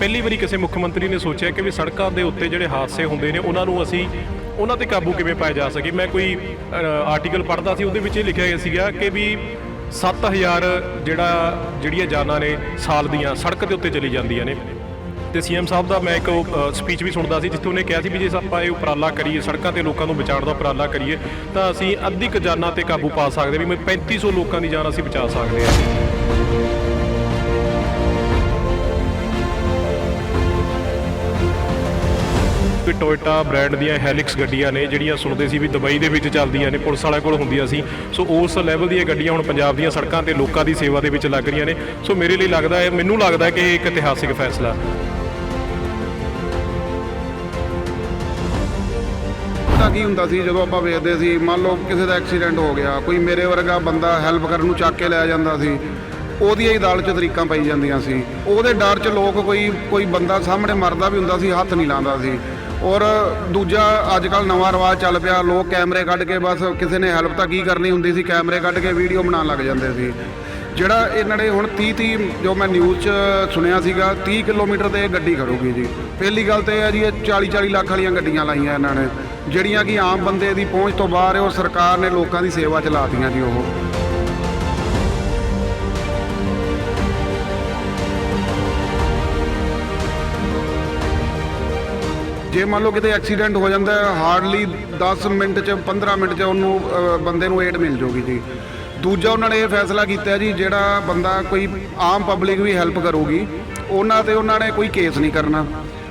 ਪਹਿਲੀ ਵਾਰੀ ਕਿਸੇ ਮੁੱਖ ਮੰਤਰੀ ਨੇ ਸੋਚਿਆ ਕਿ ਵੀ ਸੜਕਾਂ ਦੇ ਉੱਤੇ ਜਿਹੜੇ ਹਾਦਸੇ ਹੁੰਦੇ ਨੇ, ਉਹਨਾਂ ਨੂੰ ਅਸੀਂ, ਉਹਨਾਂ ਤੇ ਕਾਬੂ ਕਿਵੇਂ ਪਾਇਆ ਜਾ ਸਕੇ? ਮੈਂ ਕੋਈ ਆਰਟੀਕਲ ਪੜ੍ਹਦਾ ਸੀ, ਉਹਦੇ ਵਿੱਚ ਇਹ ਲਿਖਿਆ ਗਿਆ ਸੀਗਾ ਕਿ ਵੀ 7000 ਜਿਹੜਾ, ਜਿਹੜੀਆਂ ਜਾਨਾਂ ਨੇ ਸਾਲ ਦੀਆਂ, ਸੜਕ ਦੇ ਉੱਤੇ ਚਲੀ ਜਾਂਦੀਆਂ ਨੇ। ਤੇ ਸੀਐਮ ਸਾਹਿਬ ਦਾ ਮੈਂ ਇੱਕ ਸਪੀਚ ਵੀ ਸੁਣਦਾ ਸੀ, ਜਿੱਥੇ ਉਹਨੇ ਕਿਹਾ ਸੀ ਵੀ ਜੇ ਆਪਾਂ ਇਹ ਉਪਰਾਲਾ ਕਰੀਏ, ਸੜਕਾਂ ਤੇ ਲੋਕਾਂ ਨੂੰ ਬਚਾਉਣ ਦਾ ਉਪਰਾਲਾ ਕਰੀਏ, ਤਾਂ ਅਸੀਂ ਅੱਧੀ ਕੁ ਜਾਨਾਂ ਤੇ ਕਾਬੂ ਪਾ ਸਕਦੇ ਵੀ 3500 ਲੋਕਾਂ ਦੀ ਜਾਨ ਅਸੀਂ ਬਚਾ ਸਕਦੇ ਹਾਂ। ਕਿ ਟੋਇਟਾ ਬ੍ਰਾਂਡ ਦੀਆਂ ਹੈਲਿਕਸ ਗੱਡੀਆਂ ਨੇ, ਜਿਹੜੀਆਂ ਸੁਣਦੇ ਸੀ ਵੀ ਦੁਬਈ ਦੇ ਵਿੱਚ ਚੱਲਦੀਆਂ ਨੇ, ਪੁਲਿਸ ਵਾਲਿਆਂ ਕੋਲ ਹੁੰਦੀਆਂ ਸੀ। ਸੋ ਉਸ ਲੈਵਲ ਦੀਆਂ ਗੱਡੀਆਂ ਹੁਣ ਪੰਜਾਬ ਦੀਆਂ ਸੜਕਾਂ ਤੇ ਲੋਕਾਂ ਦੀ ਸੇਵਾ ਦੇ ਵਿੱਚ ਲੱਗ ਰਹੀਆਂ ਨੇ। ਸੋ ਮੇਰੇ ਲਈ ਲੱਗਦਾ ਹੈ, ਮੈਨੂੰ ਲੱਗਦਾ ਹੈ ਕਿ ਇਹ ਇੱਕ ਇਤਿਹਾਸਿਕ ਫੈਸਲਾ। ਤਾਂ ਕੀ ਹੁੰਦਾ ਸੀ, ਜਦੋਂ ਆਪਾਂ ਵੇਖਦੇ ਸੀ, ਮੰਨ ਲਓ ਕਿਸੇ ਦਾ ਐਕਸੀਡੈਂਟ ਹੋ ਗਿਆ, ਕੋਈ ਮੇਰੇ ਵਰਗਾ ਬੰਦਾ ਹੈਲਪ ਕਰਨ ਨੂੰ ਚੱਕ ਕੇ ਲੈ ਜਾਂਦਾ ਸੀ, ਉਹਦੀਆਂ ਹੀ ਦਾਲ 'ਚ ਤਰੀਕਾਂ ਪਈ ਜਾਂਦੀਆਂ ਸੀ। ਉਹਦੇ ਡਰ 'ਚ ਲੋਕ ਕੋਈ ਕੋਈ ਬੰਦਾ ਸਾਹਮਣੇ ਮਰਦਾ ਵੀ ਹੁੰਦਾ ਸੀ, ਹੱਥ ਨਹੀਂ ਲਾਉਂਦਾ ਸੀ। ਔਰ ਦੂਜਾ ਅੱਜ ਕੱਲ ਨਵਾਂ ਰਿਵਾਜ ਚੱਲ ਪਿਆ, ਲੋਕ ਕੈਮਰੇ ਕੱਢ ਕੇ ਬਸ ਕਿਸੇ ਨੇ ਹੈਲਪ ਤਾਂ ਕੀ ਕਰਨੀ ਹੁੰਦੀ ਸੀ, ਕੈਮਰੇ ਕੱਢ ਕੇ ਵੀਡੀਓ ਬਣਾਉਣ ਲੱਗ ਜਾਂਦੇ ਸੀ। ਜਿਹੜਾ ਇਹਨਾਂ ਨੇ ਹੁਣ 30 30 ਜੋ ਮੈਂ ਨਿਊਜ਼ 'ਚ ਸੁਣਿਆ ਸੀਗਾ 30 ਕਿਲੋਮੀਟਰ ਤੇ ਇਹ ਗੱਡੀ ਖੜੂਗੀ ਜੀ। ਪਹਿਲੀ ਗੱਲ ਤੇ ਇਹ ਹੈ ਜੀ, ਇਹ 40 40 ਲੱਖ ਵਾਲੀਆਂ ਗੱਡੀਆਂ ਲਾਈਆਂ ਇਹਨਾਂ ਨੇ, ਜਿਹੜੀਆਂ ਕਿ ਆਮ ਬੰਦੇ ਦੀ ਪਹੁੰਚ ਤੋਂ ਬਾਹਰ ਹੈ, ਉਹ ਸਰਕਾਰ ਨੇ ਲੋਕਾਂ ਦੀ ਸੇਵਾ 'ਚ ਲਾਤੀਆਂ ਜੀ ਉਹ। ਜੇ ਮੰਨ ਲਓ ਕਿਤੇ ਐਕਸੀਡੈਂਟ ਹੋ ਜਾਂਦਾ ਹਾਰਡਲੀ 10 ਮਿੰਟ ਚ 15 ਮਿੰਟ ਚ ਉਹਨੂੰ ਬੰਦੇ ਨੂੰ ਏਡ ਮਿਲ ਜੂਗੀ ਜੀ। ਦੂਜਾ ਉਹਨਾਂ ਨੇ ਇਹ ਫੈਸਲਾ ਕੀਤਾ ਜੀ, ਜਿਹੜਾ ਬੰਦਾ ਕੋਈ ਆਮ ਪਬਲਿਕ ਵੀ ਹੈਲਪ ਕਰੂਗੀ, ਉਹਨਾਂ ਤੇ ਉਹਨਾਂ ਨੇ ਕੋਈ ਕੇਸ ਨਹੀਂ ਕਰਨਾ।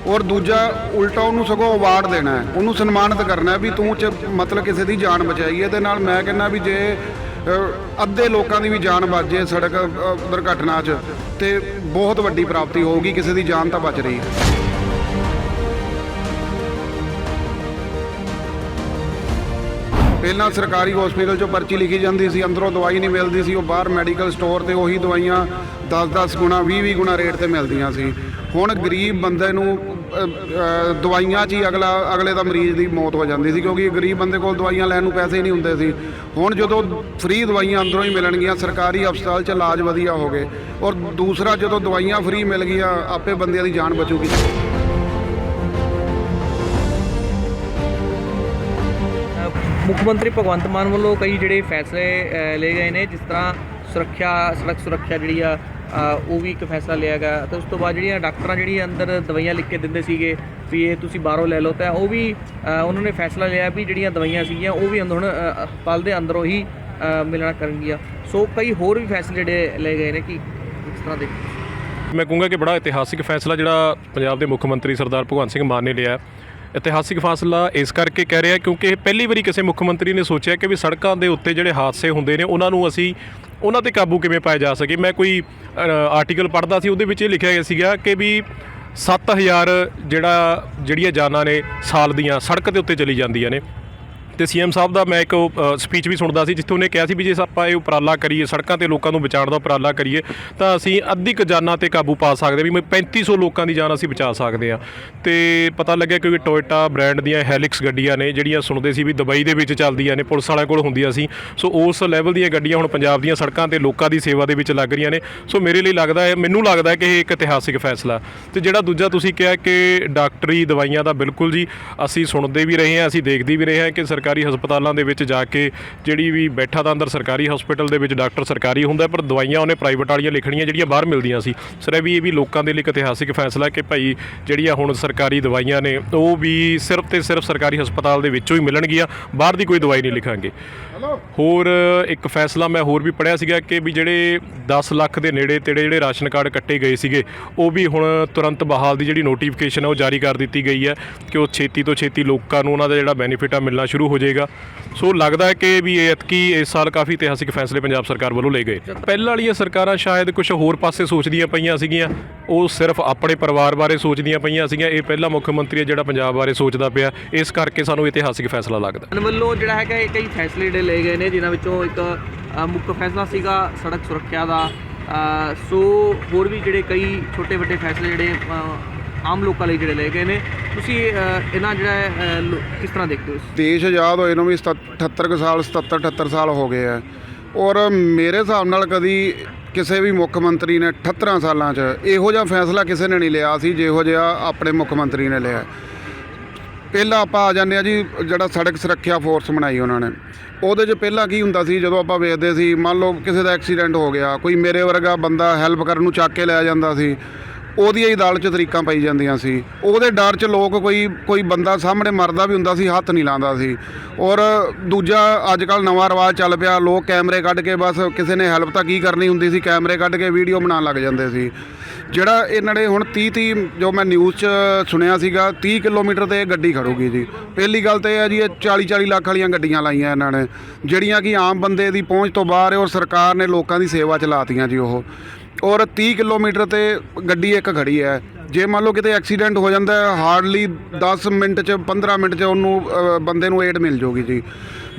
ਔਰ ਦੂਜਾ, ਉਲਟਾ ਉਹਨੂੰ ਸਗੋਂ ਅਵਾਰਡ ਦੇਣਾ ਹੈ, ਉਹਨੂੰ ਸਨਮਾਨਿਤ ਕਰਨਾ ਵੀ ਤੂੰ ਚ ਮਤਲਬ ਕਿਸੇ ਦੀ ਜਾਨ ਬਚਾਈ ਹੈ, ਤੇ ਨਾਲ ਮੈਂ ਕਹਿੰਦਾ ਵੀ ਜੇ ਅੱਧੇ ਲੋਕਾਂ ਦੀ ਵੀ ਜਾਨ ਬਚ ਜੇ ਸੜਕ ਦੁਰਘਟਨਾ 'ਚ, ਤੇ ਬਹੁਤ ਵੱਡੀ ਪ੍ਰਾਪਤੀ ਹੋਊਗੀ, ਕਿਸੇ ਦੀ ਜਾਨ ਤਾਂ ਬਚ ਰਹੀ ਹੈ। ਪਹਿਲਾਂ ਸਰਕਾਰੀ ਹਸਪੀਟਲ 'ਚੋਂ ਪਰਚੀ ਲਿਖੀ ਜਾਂਦੀ ਸੀ, ਅੰਦਰੋਂ ਦਵਾਈ ਨਹੀਂ ਮਿਲਦੀ ਸੀ, ਉਹ ਬਾਹਰ ਮੈਡੀਕਲ ਸਟੋਰ ਤੇ ਉਹੀ ਦਵਾਈਆਂ 10-10 ਗੁਣਾ 20-20 ਗੁਣਾ ਰੇਟ ਤੇ ਮਿਲਦੀਆਂ ਸੀ। ਹੁਣ ਗਰੀਬ ਬੰਦੇ ਨੂੰ ਦਵਾਈਆਂ 'ਚ ਹੀ ਅਗਲਾ, ਅਗਲੇ ਦਾ ਮਰੀਜ਼ ਦੀ ਮੌਤ ਹੋ ਜਾਂਦੀ ਸੀ, ਕਿਉਂਕਿ ਗਰੀਬ ਬੰਦੇ ਕੋਲ ਦਵਾਈਆਂ ਲੈਣ ਨੂੰ ਪੈਸੇ ਹੀ ਨਹੀਂ ਹੁੰਦੇ ਸੀ। ਹੁਣ ਜਦੋਂ ਫ੍ਰੀ ਦਵਾਈਆਂ ਅੰਦਰੋਂ ਹੀ ਮਿਲਣਗੀਆਂ, ਸਰਕਾਰੀ ਹਸਪਤਾਲ 'ਚ ਇਲਾਜ ਵਧੀਆ ਹੋ ਗਏ। ਔਰ ਦੂਸਰਾ ਜਦੋਂ ਦਵਾਈਆਂ ਫ੍ਰੀ ਮਿਲ ਗਈਆਂ, ਆਪੇ ਬੰਦਿਆਂ ਦੀ ਜਾਨ ਬਚੂਗੀ। ਮੁੱਖ ਮੰਤਰੀ ਭਗਵੰਤ ਮਾਨ ਵੱਲੋਂ ਕਈ ਜਿਹੜੇ ਫੈਸਲੇ ਲਏ ਗਏ ਨੇ ਜਿਸ ਤਰ੍ਹਾਂ ਸੁਰੱਖਿਆ ਸੜਕ ਸੁਰੱਖਿਆ ਜਿਹੜੀ ਆ ਉਹ ਵੀ ਇੱਕ ਫੈਸਲਾ ਲਿਆ ਗਿਆ। ਤੇ ਉਸ ਤੋਂ ਬਾਅਦ ਜਿਹੜੀਆਂ ਡਾਕਟਰਾਂ ਜਿਹੜੀਆਂ ਅੰਦਰ ਦਵਾਈਆਂ ਲਿਖ ਕੇ ਦਿੰਦੇ ਸੀਗੇ ਵੀ ਇਹ ਤੁਸੀਂ ਬਾਹਰੋਂ ਲੈ ਲਓ ਤਾਂ ਉਹ ਵੀ ਉਹਨਾਂ ਨੇ ਫੈਸਲਾ ਲਿਆ ਵੀ ਜਿਹੜੀਆਂ ਦਵਾਈਆਂ ਸੀਗੀਆਂ ਉਹ ਵੀ ਅੰਦਰ ਹੁਣ ਅ, ਹਸਪਤਾਲ ਦੇ ਅੰਦਰੋਂ ਹੀ ਮਿਲਣਾ ਕਰਨਗੀਆਂ। ਸੋ ਕਈ ਹੋਰ ਵੀ ਫੈਸਲੇ ਜਿਹੜੇ ਲਏ ਗਏ ਨੇ ਕਿ ਇਸ ਤਰ੍ਹਾਂ ਦੇ ਮੈਂ ਕਹੂੰਗਾ ਕਿ ਬੜਾ ਇਤਿਹਾਸਿਕ ਫੈਸਲਾ ਜਿਹੜਾ ਪੰਜਾਬ ਦੇ ਮੁੱਖ ਮੰਤਰੀ ਸਰਦਾਰ ਭਗਵੰਤ ਸਿੰਘ ਮਾਨ ਨੇ ਲਿਆ ਇਤਿਹਾਸਿਕ ਫਾਸਲਾ ਇਸ ਕਰਕੇ ਕਹਿ ਰਿਹਾ ਕਿਉਂਕਿ ਇਹ ਪਹਿਲੀ ਵਾਰੀ ਕਿਸੇ ਮੁੱਖ ਮੰਤਰੀ ਨੇ ਸੋਚਿਆ ਕਿ ਵੀ ਸੜਕਾਂ ਦੇ ਉੱਤੇ ਜਿਹੜੇ ਹਾਦਸੇ ਹੁੰਦੇ ਨੇ, ਉਹਨਾਂ ਨੂੰ ਅਸੀਂ ਉਹਨਾਂ ਤੇ ਕਾਬੂ ਕਿਵੇਂ ਪਾਇਆ ਜਾ ਸਕੇ। ਮੈਂ ਕੋਈ ਆਰਟੀਕਲ ਪੜ੍ਹਦਾ ਸੀ, ਉਹਦੇ ਵਿੱਚ ਇਹ ਲਿਖਿਆ ਗਿਆ ਸੀਗਾ ਕਿ ਵੀ 7000 ਜਿਹੜਾ, ਜਿਹੜੀਆਂ ਜਾਨਾਂ ਨੇ ਸਾਲ ਦੀਆਂ ਸੜਕ ਦੇ ਉੱਤੇ ਚਲੀ ਜਾਂਦੀਆਂ ਨੇ। ਤੇ ਸੀਐਮ ਸਾਹਿਬ ਦਾ ਮੈਂ ਇੱਕ ਸਪੀਚ ਵੀ ਸੁਣਦਾ ਸੀ, ਜਿੱਥੇ ਉਹਨੇ ਕਿਹਾ ਸੀ ਵੀ ਜੇ ਆਪਾਂ ਇਹ ਉਪਰਾਲਾ ਕਰੀਏ, ਸੜਕਾਂ ਤੇ ਲੋਕਾਂ ਨੂੰ ਬਚਾਉਣ ਦਾ ਉਪਰਾਲਾ ਕਰੀਏ, ਤਾਂ ਅਸੀਂ ਅੱਧੀ ਕੁ ਜਾਨਾਂ ਤੇ ਕਾਬੂ ਪਾ ਸਕਦੇ ਵੀ 3500 ਲੋਕਾਂ ਦੀ ਜਾਨ ਅਸੀਂ ਬਚਾ ਸਕਦੇ ਆ ਤੇ ਪਤਾ ਲੱਗਿਆ ਕਿ ਟੋਇਟਾ ਬ੍ਰਾਂਡ ਦੀਆਂ ਹੈਲਿਕਸ ਗੱਡੀਆਂ ਨੇ, ਜਿਹੜੀਆਂ ਸੁਣਦੇ ਸੀ ਵੀ ਦੁਬਈ ਦੇ ਵਿੱਚ ਚੱਲਦੀਆਂ ਨੇ, ਪੁਲਿਸ ਵਾਲਿਆਂ ਕੋਲ ਹੁੰਦੀਆਂ ਸੀ। ਸੋ ਉਸ ਲੈਵਲ ਦੀਆਂ ਗੱਡੀਆਂ ਹੁਣ ਪੰਜਾਬ ਦੀਆਂ ਸੜਕਾਂ ਤੇ ਲੋਕਾਂ ਦੀ ਸੇਵਾ ਦੇ ਵਿੱਚ ਲੱਗ ਰਹੀਆਂ ਨੇ। ਸੋ ਮੇਰੇ ਲਈ ਲੱਗਦਾ ਹੈ, ਮੈਨੂੰ ਲੱਗਦਾ ਹੈ ਕਿ ਇਹ ਇੱਕ ਇਤਿਹਾਸਿਕ ਫੈਸਲਾ ਤੇ ਜਿਹੜਾ ਦੂਜਾ ਤੁਸੀਂ ਕਿਹਾ ਕਿ ਡਾਕਟਰੀ ਦਵਾਈਆਂ ਦਾ ਬਿਲਕੁਲ ਜੀ, ਅਸੀਂ ਸੁਣਦੇ ਵੀ ਰਹੇ ਹਾਂ, ਅਸੀਂ ਦੇਖਦੇ ਵੀ ਰਹੇ ਹਾਂ ਕਿ ਸਰਕਾਰੀ ਸਰਕਾਰੀ ਹਸਪਤਾਲਾਂ ਦੇ ਵਿੱਚ ਜਾ ਕੇ ਜਿਹੜੀ ਵੀ ਬੈਠਾ ਤਾਂ ਅੰਦਰ ਸਰਕਾਰੀ ਹਸਪੀਟਲ ਦੇ ਵਿੱਚ ਡਾਕਟਰ ਸਰਕਾਰੀ ਹੁੰਦਾ, ਪਰ ਦਵਾਈਆਂ ਉਹਨੇ ਪ੍ਰਾਈਵੇਟ ਵਾਲੀਆਂ ਲਿਖਣੀਆਂ ਜਿਹੜੀਆਂ ਬਾਹਰ ਮਿਲਦੀਆਂ ਸੀ। ਸਰ ਇਹ ਵੀ ਇਹ ਵੀ ਲੋਕਾਂ ਦੇ ਲਈ ਇੱਕ ਇਤਿਹਾਸਿਕ ਫੈਸਲਾ ਕਿ ਭਾਈ ਜਿਹੜੀਆਂ ਹੁਣ ਸਰਕਾਰੀ ਦਵਾਈਆਂ ਨੇ, ਉਹ ਵੀ ਸਿਰਫ ਤੇ ਸਿਰਫ ਸਰਕਾਰੀ ਹਸਪਤਾਲ ਦੇ ਵਿੱਚੋਂ ਹੀ ਮਿਲਣਗੀਆਂ, ਬਾਹਰ ਦੀ ਕੋਈ ਦਵਾਈ ਨਹੀਂ ਲਿਖਾਂਗੇ। ਹੋਰ ਇੱਕ ਫੈਸਲਾ ਮੈਂ ਹੋਰ ਵੀ ਪੜਿਆ ਸੀਗਾ ਕਿ ਵੀ ਜਿਹੜੇ 10 ਲੱਖ ਦੇ ਨੇੜੇ ਤੇੜੇ ਜਿਹੜੇ ਰਾਸ਼ਨ ਕਾਰਡ ਕੱਟੇ ਗਏ ਸੀਗੇ, ਉਹ ਵੀ ਹੁਣ ਤੁਰੰਤ ਬਹਾਲ ਦੀ ਜਿਹੜੀ ਨੋਟੀਫਿਕੇਸ਼ਨ ਹੈ ਉਹ ਜਾਰੀ ਕਰ ਦਿੱਤੀ ਗਈ ਹੈ ਕਿ ਉਹ ਛੇਤੀ ਤੋਂ ਛੇਤੀ ਲੋਕਾਂ ਨੂੰ ਉਹਨਾਂ ਦਾ ਜਿਹੜਾ ਬੈਨੀਫਿਟ ਆ ਮਿਲਣਾ ਸ਼ੁਰੂ ਹੋ ਜਾਏਗਾ। ਸੋ ਲੱਗਦਾ ਹੈ ਕਿ ਵੀ ਇਹ ਐਤਕੀ ਇਸ ਸਾਲ ਕਾਫੀ ਇਤਿਹਾਸਿਕ ਫੈਸਲੇ ਪੰਜਾਬ ਸਰਕਾਰ ਵੱਲੋਂ ਲਏ ਗਏ। ਪਹਿਲਾਂ ਵਾਲੀਆਂ ਸਰਕਾਰਾਂ ਸ਼ਾਇਦ ਕੁਝ ਹੋਰ ਪਾਸੇ ਸੋਚਦੀਆਂ ਪਈਆਂ ਸੀਗੀਆਂ, ਉਹ ਸਿਰਫ ਆਪਣੇ ਪਰਿਵਾਰ ਬਾਰੇ ਸੋਚਦੀਆਂ ਪਈਆਂ ਸੀਗੀਆਂ, ਇਹ ਪਹਿਲਾ ਮੁੱਖ ਮੰਤਰੀ ਹੈ ਜਿਹੜਾ ਪੰਜਾਬ ਬਾਰੇ ਸੋਚਦਾ ਪਿਆ, ਇਸ ਕਰਕੇ ਸਾਨੂੰ ਇਤਿਹਾਸਿਕ ਫੈਸਲਾ ਲੱਗਦਾ। ਵੱਲੋਂ ਜਿਹੜਾ ਹੈਗਾ ਇਹ ਕਈ ਫੈਸਲੇ ਲਏ ਗਏ ਨੇ ਜਿਨ੍ਹਾਂ ਵਿੱਚੋਂ ਇੱਕ ਮੁੱਖ ਫੈਸਲਾ ਸੀਗਾ ਸੜਕ ਸੁਰੱਖਿਆ ਦਾ। ਸੋ ਹੋਰ ਵੀ ਜਿਹੜੇ ਕਈ ਛੋਟੇ ਵੱਡੇ ਫੈਸਲੇ ਜਿਹੜੇ ਆਮ ਲੋਕਾਂ ਲਈ ਜਿਹੜੇ ਲਏ ਗਏ ਨੇ ਤੁਸੀਂ ਇਹਨਾਂ ਜਿਹੜਾ ਹੈ, ਲੋ- ਕਿਸ ਤਰ੍ਹਾਂ ਦੇਖਦੇ ਹੋ ਦੇਸ਼ ਆਜ਼ਾਦ ਹੋਏ ਨੂੰ ਵੀ 78 ਕੁ ਸਾਲ 77 78 ਸਾਲ ਹੋ ਗਏ ਆ। ਔਰ ਮੇਰੇ ਹਿਸਾਬ ਨਾਲ ਕਦੀ ਕਿਸੇ ਵੀ ਮੁੱਖ ਮੰਤਰੀ ਨੇ 78 ਸਾਲਾਂ 'ਚ ਇਹੋ ਜਿਹਾ ਫੈਸਲਾ ਕਿਸੇ ਨੇ ਨਹੀਂ ਲਿਆ ਸੀ ਜਿਹੋ ਜਿਹਾ ਆਪਣੇ ਮੁੱਖ ਮੰਤਰੀ ਨੇ ਲਿਆ। ਪਹਿਲਾਂ ਆਪਾਂ ਆ ਜਾਂਦੇ ਆ ਜੀ, ਜਿਹੜਾ ਸੜਕ ਸੁਰੱਖਿਆ ਫੋਰਸ ਬਣਾਈ ਉਹਨਾਂ ਨੇ। ਉਹਦੇ 'ਚ ਪਹਿਲਾਂ ਕੀ ਹੁੰਦਾ ਸੀ, ਜਦੋਂ ਆਪਾਂ ਵੇਖਦੇ ਸੀ, ਮੰਨ ਲਓ ਕਿਸੇ ਦਾ ਐਕਸੀਡੈਂਟ ਹੋ ਗਿਆ, ਕੋਈ ਮੇਰੇ ਵਰਗਾ ਬੰਦਾ ਹੈਲਪ ਕਰਨ ਨੂੰ ਚੱਕ ਕੇ ਲੈ ਜਾਂਦਾ ਸੀ ਉਹਦੀਆਂ ਹੀ ਦਾਲ 'ਚ ਤਰੀਕਾਂ ਪਾਈ ਜਾਂਦੀਆਂ ਸੀ। ਉਹਦੇ ਡਰ 'ਚ ਲੋਕ ਕੋਈ ਕੋਈ ਬੰਦਾ ਸਾਹਮਣੇ ਮਰਦਾ ਵੀ ਹੁੰਦਾ ਸੀ, ਹੱਥ ਨਹੀਂ ਲਾਉਂਦਾ ਸੀ। ਔਰ ਦੂਜਾ ਅੱਜ ਕੱਲ ਨਵਾਂ ਰਿਵਾਜ ਚੱਲ ਪਿਆ, ਲੋਕ ਕੈਮਰੇ ਕੱਢ ਕੇ ਬਸ ਕਿਸੇ ਨੇ ਹੈਲਪ ਤਾਂ ਕੀ ਕਰਨੀ ਹੁੰਦੀ ਸੀ, ਕੈਮਰੇ ਕੱਢ ਕੇ ਵੀਡੀਓ ਬਣਾਉਣ ਲੱਗ ਜਾਂਦੇ ਸੀ। ਜਿਹੜਾ ਇਹਨਾਂ ਨੇ ਹੁਣ 30 30 ਜੋ ਮੈਂ ਨਿਊਜ਼ 'ਚ ਸੁਣਿਆ ਸੀਗਾ 30 ਕਿਲੋਮੀਟਰ ਤੇ ਇਹ ਗੱਡੀ ਖੜੂਗੀ ਜੀ। ਪਹਿਲੀ ਗੱਲ ਤਾਂ ਇਹ ਹੈ ਜੀ, ਇਹ 40 40 ਲੱਖ ਵਾਲੀਆਂ ਗੱਡੀਆਂ ਲਾਈਆਂ ਇਹਨਾਂ ਨੇ, ਜਿਹੜੀਆਂ ਕਿ ਆਮ ਬੰਦੇ ਦੀ ਪਹੁੰਚ ਤੋਂ ਬਾਹਰ ਹੈ ਔਰ ਸਰਕਾਰ ਨੇ ਲੋਕਾਂ ਦੀ ਸੇਵਾ 'ਚ ਲਾਤੀਆਂ ਜੀ ਉਹ। ਔਰ 30 ਕਿਲੋਮੀਟਰ ਤੇ ਗੱਡੀ ਇੱਕ ਖੜੀ ਹੈ। ਜੇ ਮੰਨ ਲਓ ਕਿਤੇ ਐਕਸੀਡੈਂਟ ਹੋ ਜਾਂਦਾ ਹਾਰਡਲੀ 10 ਮਿੰਟ 'ਚ 15 ਮਿੰਟ 'ਚ ਉਹਨੂੰ ਬੰਦੇ ਨੂੰ ਏਡ ਮਿਲ ਜੂਗੀ ਜੀ।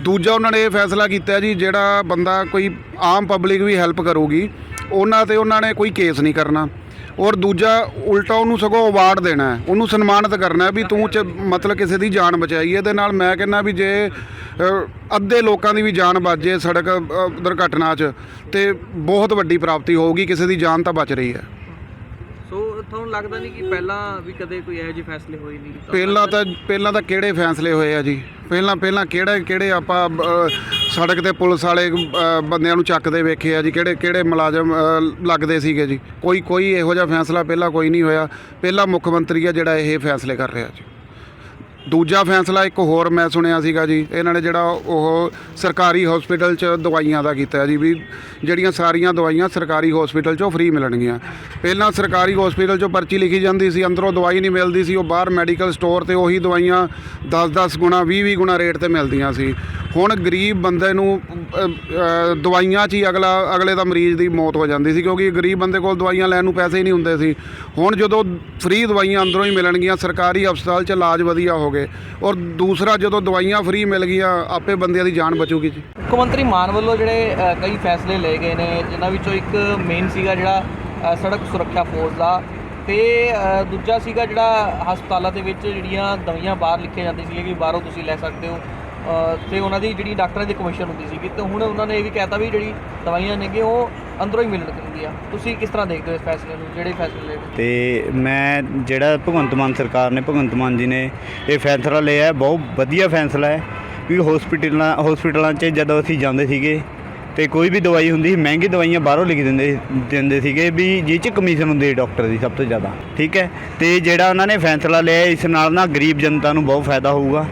ਦੂਜਾ ਉਹਨਾਂ ਨੇ ਇਹ ਫੈਸਲਾ ਕੀਤਾ ਜੀ, ਜਿਹੜਾ ਬੰਦਾ ਕੋਈ ਆਮ ਪਬਲਿਕ ਵੀ ਹੈਲਪ ਕਰੂਗੀ, ਉਹਨਾਂ ਤੇ ਉਹਨਾਂ ਨੇ ਕੋਈ ਕੇਸ ਨਹੀਂ ਕਰਨਾ। ਔਰ ਦੂਜਾ, ਉਲਟਾ ਉਹਨੂੰ ਸਗੋਂ ਅਵਾਰਡ ਦੇਣਾ ਉਹਨੂੰ ਸਨਮਾਨਿਤ ਕਰਨਾ ਵੀ ਤੂੰ ਚ ਮਤਲਬ ਕਿਸੇ ਦੀ ਜਾਨ ਬਚਾਈ ਇਹਦੇ ਨਾਲ ਮੈਂ ਕਹਿੰਦਾ ਵੀ ਜੇ ਅੱਧੇ ਲੋਕਾਂ ਦੀ ਵੀ ਜਾਨ ਬਚ ਜੇ ਸੜਕ ਦੁਰਘਟਨਾ 'ਚ ਤੇ ਬਹੁਤ ਵੱਡੀ ਪ੍ਰਾਪਤੀ ਹੋਊਗੀ ਕਿਸੇ ਦੀ ਜਾਨ ਤਾਂ ਬਚ ਰਹੀ ਹੈ। ਸੋ ਤੁਹਾਨੂੰ ਲੱਗਦਾ ਨਹੀਂ ਕਿ ਪਹਿਲਾਂ ਵੀ ਕਦੇ ਕੋਈ ਇਹੋ ਜਿਹੇ ਫੈਸਲੇ ਹੋਏ ਨਹੀਂ? ਪਹਿਲਾਂ ਤਾਂ ਪਹਿਲਾਂ ਤਾਂ ਕਿਹੜੇ ਫੈਸਲੇ ਹੋਏ ਆ ਜੀ? ਪਹਿਲਾਂ ਪਹਿਲਾਂ ਕਿਹੜੇ ਕਿਹੜੇ ਆਪਾਂ ਸੜਕ ਤੇ ਪੁਲਿਸ ਵਾਲੇ ਬੰਦਿਆਂ ਨੂੰ ਚੱਕਦੇ ਵੇਖੇ ਆ ਜੀ? ਕਿਹੜੇ ਕਿਹੜੇ ਮੁਲਾਜ਼ਮ ਲੱਗਦੇ ਸੀਗੇ ਜੀ? ਕੋਈ ਕੋਈ ਇਹੋ ਜਿਹਾ ਫੈਸਲਾ ਪਹਿਲਾਂ ਕੋਈ ਨਹੀਂ ਹੋਇਆ। ਪਹਿਲਾ ਮੁੱਖ ਮੰਤਰੀ ਆ ਜਿਹੜਾ ਇਹ ਫੈਸਲੇ ਕਰ ਰਿਹਾ ਜੀ। ਦੂਜਾ ਫੈਸਲਾ ਇੱਕ ਹੋਰ ਮੈਂ ਸੁਣਿਆ ਸੀਗਾ ਜੀ, ਇਹਨਾਂ ਨੇ ਜਿਹੜਾ ਉਹ ਸਰਕਾਰੀ ਹਸਪੀਟਲ 'ਚ ਦਵਾਈਆਂ ਦਾ ਕੀਤਾ ਜੀ, ਵੀ ਜਿਹੜੀਆਂ ਸਾਰੀਆਂ ਦਵਾਈਆਂ ਸਰਕਾਰੀ ਹਸਪੀਟਲ 'ਚੋਂ ਫ੍ਰੀ ਮਿਲਣਗੀਆਂ। ਪਹਿਲਾਂ ਸਰਕਾਰੀ ਹਸਪੀਟਲ 'ਚੋਂ ਪਰਚੀ ਲਿਖੀ ਜਾਂਦੀ ਸੀ, ਅੰਦਰੋਂ ਦਵਾਈ ਨਹੀਂ ਮਿਲਦੀ ਸੀ, ਉਹ ਬਾਹਰ ਮੈਡੀਕਲ ਸਟੋਰ ਤੇ ਉਹੀ ਦਵਾਈਆਂ 10-10 ਗੁਣਾ 20-20 ਗੁਣਾ ਰੇਟ ਤੇ ਮਿਲਦੀਆਂ ਸੀ। ਹੁਣ ਗਰੀਬ ਬੰਦੇ ਨੂੰ ਦਵਾਈਆਂ 'ਚ ਹੀ ਅਗਲਾ, ਅਗਲੇ ਦਾ ਮਰੀਜ਼ ਦੀ ਮੌਤ ਹੋ ਜਾਂਦੀ ਸੀ, ਕਿਉਂਕਿ ਗਰੀਬ ਬੰਦੇ ਕੋਲ ਦਵਾਈਆਂ ਲੈਣ ਨੂੰ ਪੈਸੇ ਹੀ ਨਹੀਂ ਹੁੰਦੇ ਸੀ। ਹੁਣ ਜਦੋਂ ਫ੍ਰੀ ਦਵਾਈਆਂ ਅੰਦਰੋਂ ਹੀ ਮਿਲਣਗੀਆਂ, ਸਰਕਾਰੀ ਹਸਪਤਾਲ 'ਚ ਇਲਾਜ ਵਧੀਆ ਹੋ ਗਏ, ਔਰ ਦੂਸਰਾ ਜਦੋਂ ਦਵਾਈਆਂ ਫ੍ਰੀ ਮਿਲ ਗਈਆਂ, ਆਪੇ ਬੰਦਿਆਂ ਦੀ ਜਾਨ ਬਚੂਗੀ ਜੀ। ਮੁੱਖ ਮੰਤਰੀ ਮਾਨ ਵੱਲੋਂ ਜਿਹੜੇ ਕਈ ਫੈਸਲੇ ਲਏ ਗਏ ਨੇ, ਜਿਨ੍ਹਾਂ ਵਿੱਚੋਂ ਇੱਕ ਮੇਨ ਸੀਗਾ ਜਿਹੜਾ ਸੜਕ ਸੁਰੱਖਿਆ ਫੋਰਸ ਦਾ ਤੇ ਦੂਜਾ ਸੀਗਾ ਜਿਹੜਾ ਹਸਪਤਾਲਾਂ ਦੇ ਵਿੱਚ ਜਿਹੜੀਆਂ ਦਵਾਈਆਂ ਬਾਹਰ ਲਿਖੀਆਂ ਜਾਂਦੀਆਂ ਸੀ ਕਿ ਬਾਹਰੋਂ ਤੁਸੀਂ ਲੈ ਸਕਦੇ ਹੋ। ਤੇ ਉਹਨਾਂ ਦੀ ਜਿਹੜੀ ਡਾਕਟਰਾਂ ਦੀ ਕਮਿਸ਼ਨ ਹੁੰਦੀ ਸੀਗੀ ਤੇ ਹੁਣ ਉਹਨਾਂ ਨੇ ਇਹ ਵੀ ਕਹਿਤਾ ਵੀ ਜਿਹੜੀ ਦਵਾਈਆਂ ਨੇਗੇ ਉਹ ਅੰਦਰੋਂ ਹੀ ਮਿਲਣ ਚਾਹੀਦੀਆਂ ਤੁਸੀਂ ਕਿਸ ਤਰ੍ਹਾਂ ਦੇਖਦੇ ਹੋ ਇਸ ਫੈਸਲੇ ਨੂੰ? ਜਿਹੜੇ ਫੈਸਲੇ ਲਏ ਤੇ ਮੈਂ ਜਿਹੜਾ ਭਗਵੰਤ ਮਾਨ ਸਰਕਾਰ ਨੇ ਭਗਵੰਤ ਮਾਨ ਜੀ ਨੇ ਇਹ ਫੈਸਲਾ ਲਿਆ ਹੈ, ਬਹੁਤ ਵਧੀਆ ਫੈਸਲਾ ਹੈ ਵੀ ਹਸਪੀਟਲਾਂ ਹਸਪੀਟਲਾਂ 'ਚ ਜਦੋਂ ਅਸੀਂ ਜਾਂਦੇ ਸੀਗੇ ਤੇ ਕੋਈ ਵੀ ਦਵਾਈ ਹੁੰਦੀ ਸੀ ਮਹਿੰਗੀ ਦਵਾਈਆਂ ਬਾਹਰੋਂ ਲਿਖ ਦਿੰਦੇ ਦਿੰਦੇ ਸੀਗੇ ਵੀ ਜਿਹ 'ਚ ਕਮਿਸ਼ਨ ਹੁੰਦੀ ਡਾਕਟਰ ਦੀ ਸਭ ਤੋਂ ਜ਼ਿਆਦਾ ਠੀਕ ਹੈ? ਤੇ ਜਿਹੜਾ ਉਹਨਾਂ ਨੇ ਫੈਸਲਾ ਲਿਆ ਇਸ ਨਾਲ ਨਾ ਗਰੀਬ ਜਨਤਾ ਨੂੰ ਬਹੁਤ ਫਾਇਦਾ ਹੋਊਗਾ।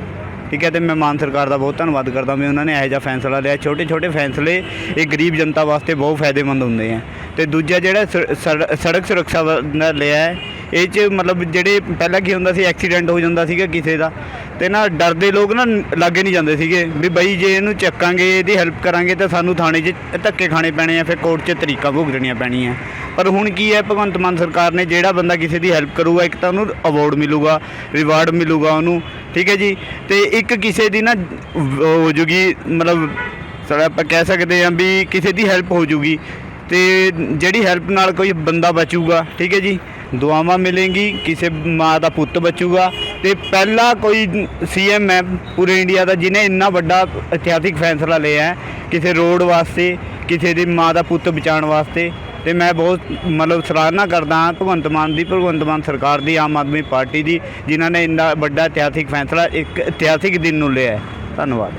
ਠੀਕ ਹੈ, ਤੇ ਮੈਂ ਮਾਨ ਸਰਕਾਰ ਦਾ ਬਹੁਤ ਧੰਨਵਾਦ ਕਰਦਾ ਵੀ ਉਹਨਾਂ ਨੇ ਇਹੋ ਜਿਹਾ ਫੈਸਲਾ ਲਿਆ। ਛੋਟੇ ਛੋਟੇ ਫੈਸਲੇ ਇਹ ਗਰੀਬ ਜਨਤਾ ਵਾਸਤੇ ਬਹੁਤ ਫਾਇਦੇਮੰਦ ਹੁੰਦੇ ਆ। ਤੇ ਦੂਜਾ ਜਿਹੜਾ ਸੜ- ਸੜ- ਸੜਕ ਸੁਰੱਖਿਆ ਵਾ- ਦਾ ਲਿਆ ਹੈ, ਇਹ ਚ ਮਤਲਬ ਜਿਹੜੇ ਪਹਿਲਾਂ ਕੀ ਹੁੰਦਾ ਸੀ, ਐਕਸੀਡੈਂਟ ਹੋ ਜਾਂਦਾ ਸੀਗਾ ਕਿਸੇ ਦਾ, ਤੇ ਨਾ ਡਰਦੇ ਲੋਕ ਨਾ ਲਾਗੇ ਨਹੀਂ ਜਾਂਦੇ ਸੀਗੇ। ਵੀ ਬਈ ਜੇ ਇਹਨੂੰ ਚੱਕਾਂਗੇ, ਇਹਦੀ ਹੈਲਪ ਕਰਾਂਗੇ, ਤਾਂ ਸਾਨੂੰ ਥਾਣੇ 'ਚ ਧੱਕੇ ਖਾਣੇ ਪੈਣੇ ਆ, ਫਿਰ ਕੋਰਟ 'ਚ ਤਰੀਕਾ ਭੁਗਤਣੀਆਂ ਪੈਣੀਆਂ। ਪਰ ਹੁਣ ਕੀ ਹੈ, ਭਗਵੰਤ ਮਾਨ ਸਰਕਾਰ ਨੇ ਜਿਹੜਾ ਬੰਦਾ ਕਿਸੇ ਦੀ ਹੈਲਪ ਕਰੂਗਾ, ਇੱਕ ਤਾਂ ਉਹਨੂੰ ਅਵਾਰਡ ਮਿਲੂਗਾ ਰਿਵਾਰਡ ਮਿਲੂਗਾ ਉਹਨੂੰ। ਠੀਕ ਹੈ ਜੀ? ਤੇ ਇੱਕ ਕਿਸੇ ਦੀ ਨਾ ਵ- ਹੋ ਜੂਗੀ, ਮਤਲਬ ਸਾਡਾ ਆਪਾਂ ਕਹਿ ਸਕਦੇ ਹਾਂ ਵੀ ਕਿਸੇ ਦੀ ਹੈਲਪ ਹੋ ਜੂਗੀ। ਤੇ ਜਿਹੜੀ ਹੈਲਪ ਨਾਲ ਕੋਈ ਬੰਦਾ ਬਚੂਗਾ, ਠੀਕ ਹੈ ਜੀ? ਦੁਆਵਾਂ ਮਿਲੇਂਗੀ, ਕਿਸੇ ਮਾਂ ਦਾ ਪੁੱਤ ਬਚੂਗਾ। ਤੇ ਪਹਿਲਾ ਕੋਈ ਸੀਐਮ ਹੈ ਪੂਰੇ ਇੰਡੀਆ ਦਾ, ਜਿਹਨੇ ਇੰਨਾ ਵੱਡਾ ਇਤਿਹਾਸਿਕ ਫੈਸਲਾ ਲਿਆ ਹੈ, ਕਿਸੇ ਰੋਡ ਵਾਸਤੇ, ਕਿਸੇ ਦੀ ਮਾਂ ਦਾ ਪੁੱਤ ਬਚਾਉਣ ਵਾਸਤੇ। ਤੇ ਮੈਂ ਬਹੁਤ ਮਤਲਬ ਸਰਾਹਨਾ ਕਰਦਾ ਹਾਂ ਭਗਵੰਤ ਮਾਨ ਦੀ, ਭਗਵੰਤ ਮਾਨ ਸਰਕਾਰ ਦੀ, ਆਮ ਆਦਮੀ ਪਾਰਟੀ ਦੀ, ਜਿਨ੍ਹਾਂ ਨੇ ਇੰਨਾ ਵੱਡਾ ਇਤਿਹਾਸਿਕ ਫੈਸਲਾ ਇੱਕ ਇਤਿਹਾਸਿਕ ਦਿਨ ਨੂੰ ਲਿਆ ਧੰਨਵਾਦ।